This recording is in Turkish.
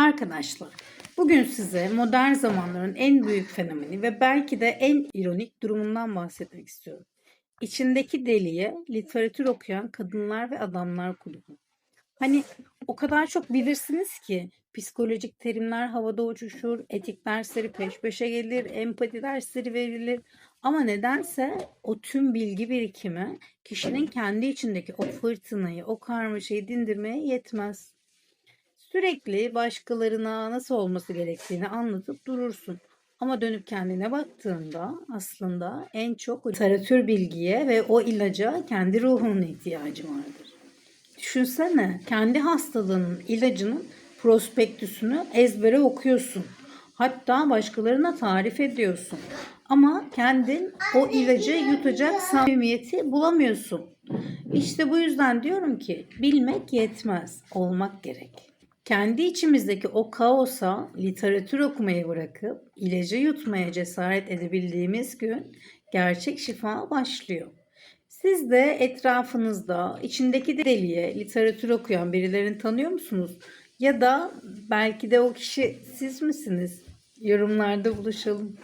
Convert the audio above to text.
Arkadaşlar, bugün size modern zamanların en büyük fenomeni ve belki de en ironik durumundan bahsetmek istiyorum. İçindeki deliye literatür okuyan kadınlar ve adamlar kulübü. Hani o kadar çok bilirsiniz ki psikolojik terimler havada uçuşur, etik dersleri peş peşe gelir, empati dersleri verilir. Ama nedense o tüm bilgi birikimi kişinin kendi içindeki o fırtınayı, o karmaşayı dindirmeye yetmez. Sürekli başkalarına nasıl olması gerektiğini anlatıp durursun. Ama dönüp kendine baktığında aslında en çok literatür bilgiye ve o ilaca kendi ruhunun ihtiyacı vardır. Düşünsene kendi hastalığının ilacının prospektüsünü ezbere okuyorsun. Hatta başkalarına tarif ediyorsun. Ama kendin o ilacı yutacak samimiyeti bulamıyorsun. İşte bu yüzden diyorum ki bilmek yetmez, olmak gerek. Kendi içimizdeki o kaosa literatür okumayı bırakıp ilacı yutmaya cesaret edebildiğimiz gün gerçek şifa başlıyor. Siz de etrafınızda içindeki deliye literatür okuyan birilerini tanıyor musunuz? Ya da belki de o kişi siz misiniz? Yorumlarda buluşalım.